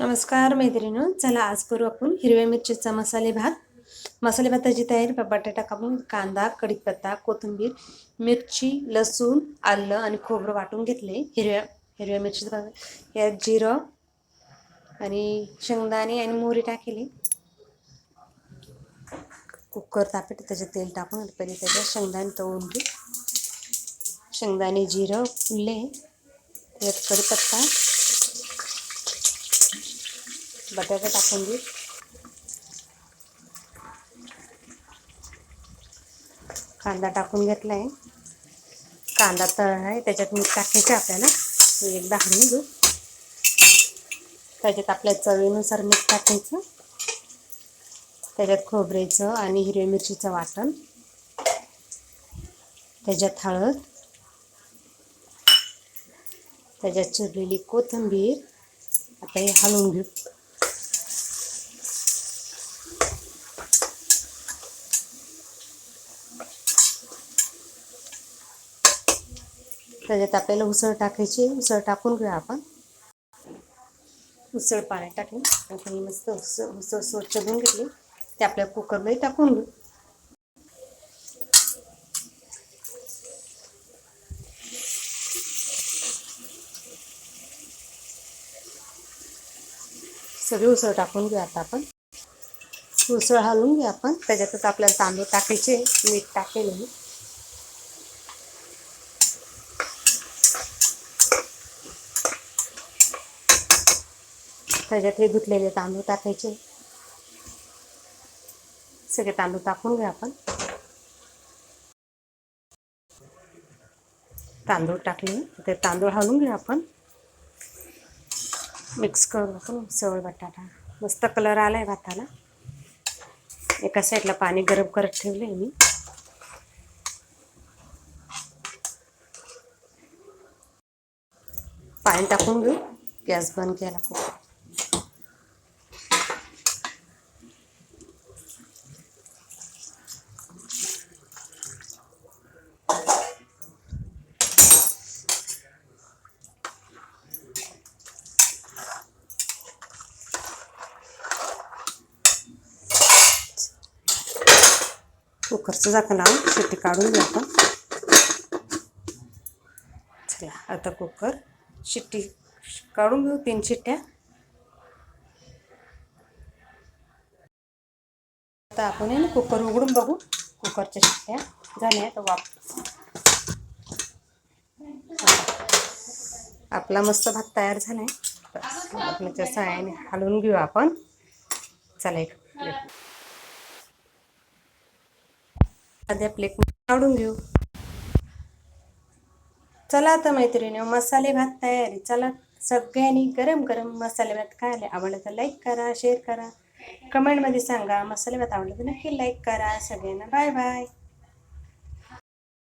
नमस्कार मैत्रिणी चला आज करू आपण हिरव्या मिरचीचा मसाले भात. मसाले भाताची तयारी बटाटा कापून कांदा कढीपत्ता कोथिंबीर मिरची लसूण आलं आणि खोबरं वाटून घेतले. हिरव्या हिरव्या मिरचीचं भात यात जिरं आणि शेंगदाणे आणि मोहरी टाकली. कुकर तापेट त्याच्यात तेल टाकून पहिले त्याच्यात शेंगदाणे तळून घे शेंगदाणे जिरं फुलले त्यात कढीपत्ता बटाटा टाकून देऊ. कांदा टाकून घेतला आहे कांदा तळ आहे त्याच्यात मीठ टाकायचं आपल्याला. एकदा हलवून घेऊ. त्याच्यात आपल्या चवीनुसार मीठ टाकायचं. त्याच्यात खोबऱ्याचं आणि हिरव्या मिरचीचं वाटण. त्याच्यात हळद. त्याच्यात चिरलेली कोथिंबीर. आता हे हलवून घेऊ. त्याच्यात आपल्याला उसळ टाकायची उसळ टाकून घेऊ आपण. उसळ पाण्यात टाकली आपण मस्त उसळ उसळ स्वच्छ धुवून घेतली. ते आपल्या कुकरमध्ये टाकून घेऊ. सगळी उसळ टाकून घेऊ आता आपण. उसळ हलवून घेऊ आपण. त्याच्यातच आपल्याला तांदूळ टाकायचे मीठ टाकेल त्याच्यात हे धुतलेले तांदूळ टाकायचे. सगळे तांदूळ टाकून घ्या आपण. तांदूळ टाकले. ते तांदूळ हलवून घ्या आपण. मिक्स करून आपण सवळ बटाटा. मस्त कलर आला आहे भाताला. एका साईडला पाणी गरम करत ठेवलं आहे मी. पाणी टाकून घेऊ. गॅस बंद केला खूप कुकरचं झाकण लावून शिट्टी काढून घेऊ आपण. चला आता कुकर शिट्टी काढून घेऊ तीन शिट्ट्या. आता आपण आहे ना कुकर उघडून बघू कुकरच्या शिट्ट्या झाल्या आहेत वाप. आपला मस्त भात तयार झाला आहे आपल्याच्या साह्याने हलवून घेऊ आपण. चला एक साध्या प्लेट काढून घेऊ. चला आता मैत्रिणी मसाले भात तयारी. चला सगळ्यांनी गरम गरम मसाले भात खायला आवडलं तर लाईक करा शेअर करा. कमेंटमध्ये सांगा मसाले भात आवडलं तर नक्की लाईक करा. सगळ्यांना बाय बाय